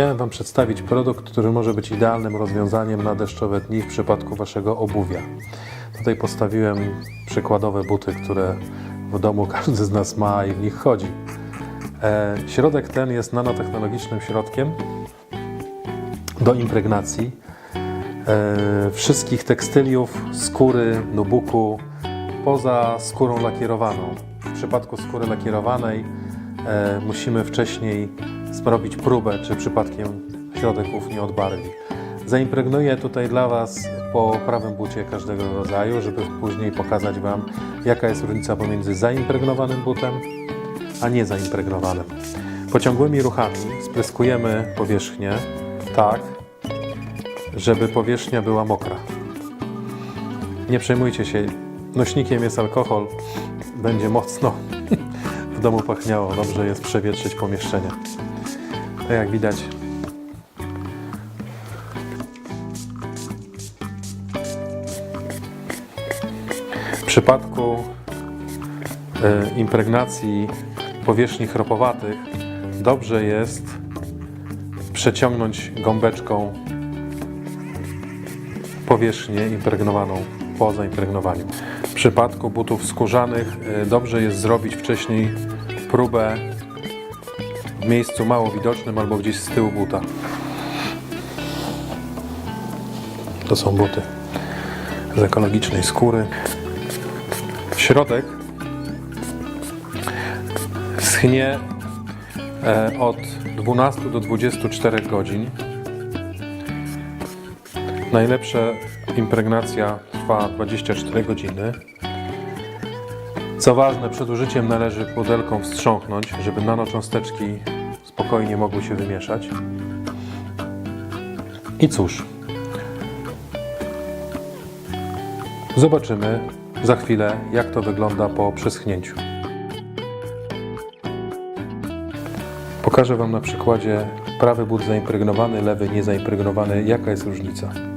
Chciałem Wam przedstawić produkt, który może być idealnym rozwiązaniem na deszczowe dni w przypadku Waszego obuwia. Tutaj postawiłem przykładowe buty, które w domu każdy z nas ma i w nich chodzi. E, środek ten jest nanotechnologicznym środkiem do impregnacji e, wszystkich tekstyliów, skóry, nubuku, poza skórą lakierowaną. W przypadku skóry lakierowanej e, musimy wcześniej zrobić próbę, czy przypadkiem środek ów nie odbarwi. Zaimpregnuję tutaj dla Was po prawym bucie każdego rodzaju, żeby później pokazać Wam, jaka jest różnica pomiędzy zaimpregnowanym butem, a nie zaimpregnowanym. Pociągłymi ruchami spryskujemy powierzchnię tak, żeby powierzchnia była mokra. Nie przejmujcie się, nośnikiem jest alkohol, będzie mocno w domu pachniało, dobrze jest przewietrzyć pomieszczenia. Tak jak widać, w przypadku e, impregnacji powierzchni chropowatych dobrze jest przeciągnąć gąbeczką powierzchnię impregnowaną po zaimpregnowaniu. W przypadku butów skórzanych y, dobrze jest zrobić wcześniej próbę w miejscu mało widocznym albo gdzieś z tyłu buta. To są buty z ekologicznej skóry. Środek schnie e, od 12 do 24 godzin. Najlepsza impregnacja trwa 24 godziny. Co ważne, przed użyciem należy pudelką wstrząknąć, żeby nanocząsteczki spokojnie mogły się wymieszać. I cóż, zobaczymy za chwilę, jak to wygląda po przeschnięciu. Pokażę Wam na przykładzie prawy but zaimpregnowany, lewy niezaimpregnowany, jaka jest różnica.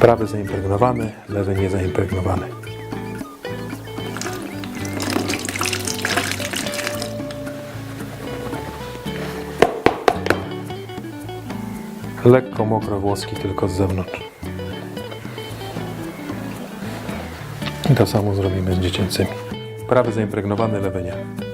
Prawy zaimpregnowany, lewy niezaimpregnowany. Lekko mokre włoski tylko z zewnątrz. I to samo zrobimy z dziecięcymi. Prawy zaimpregnowany, lewy nie.